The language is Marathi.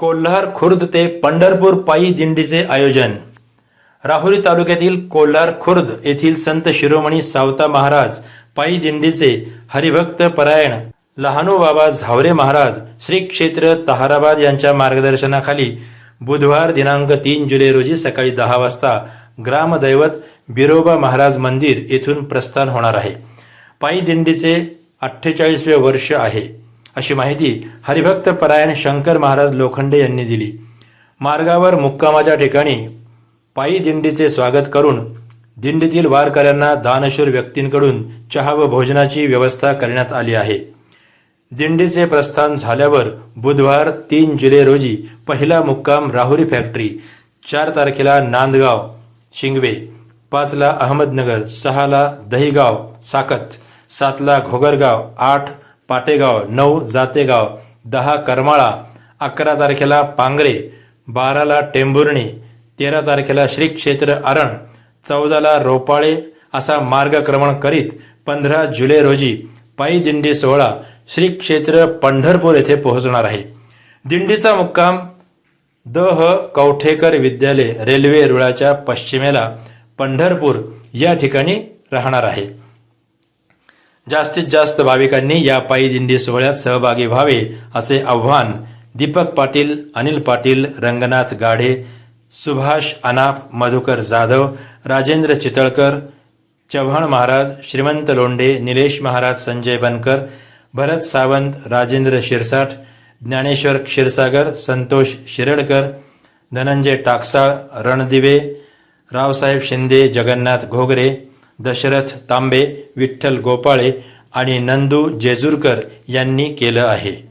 कोल्हार खुर्द ते पंढरपूर पायी दिंडीचे आयोजन. राहुरी तालुक्यातील कोल्हार खुर्द येथील संत शिरोमणी सावता महाराज पायी दिंडीचे हरिभक्त परायण लहानू बाबा झावरे महाराज श्री क्षेत्र तहाराबाद यांच्या मार्गदर्शनाखाली बुधवार दिनांक तीन जुलै रोजी सकाळी दहा वाजता ग्रामदैवत बिरोबा महाराज मंदिर येथून प्रस्थान होणार आहे. पायी दिंडीचे अठ्ठेचाळीसवे वर्ष आहे. अशी माहिती हरिभक्त परायण शंकर महाराज लोखंडे यांनी दिली. मार्गावर मुक्कामाच्या ठिकाणी पायी दिंडीचे स्वागत करून दिंडीतील वारकऱ्यांना दानशूर व्यक्तींकडून चहा व भोजनाची व्यवस्था करण्यात आली आहे. दिंडीचे प्रस्थान झाल्यावर बुधवार तीन जुलै रोजी पहिला मुक्काम राहुरी फॅक्टरी चार तारखेला नांदगाव शिंगवे पाचला अहमदनगर सहाला दहिगाव साकत सातला घोगरगाव आठ पाटेगाव नऊ जातेगाव दहा करमाळा अकरा तारखेला पांगरे बाराला टेंभुर्णी तेरा तारखेला श्री क्षेत्र अरण चौदाला रोपाळे असा मार्गक्रमण करीत पंधरा जुलै रोजी पायी दिंडी सोहळा श्री क्षेत्र पंढरपूर येथे पोहोचणार आहे. दिंडीचा मुक्काम द ह कवठेकर विद्यालय रेल्वे रुळाच्या पश्चिमेला पंढरपूर या ठिकाणी राहणार आहे. जास्तीत जास्त भाविकांनी या पायी दिंडी सोहळ्यात सहभागी व्हावे असे आव्हान दीपक पाटील अनिल पाटील रंगनाथ गाढे सुभाष अनाप मधुकर जाधव राजेंद्र चितळकर चव्हाण महाराज श्रीमंत लोंढे निलेश महाराज संजय बनकर भरत सावंत राजेंद्र शिरसाट ज्ञानेश्वर क्षीरसागर संतोष शिरडकर धनंजय टाकसाळ रणदिवे रावसाहेब शिंदे जगन्नाथ घोगरे दशरथ तांबे विठ्ठल गोपाळे आणि नंदू जेजूरकर यांनी केलं आहे.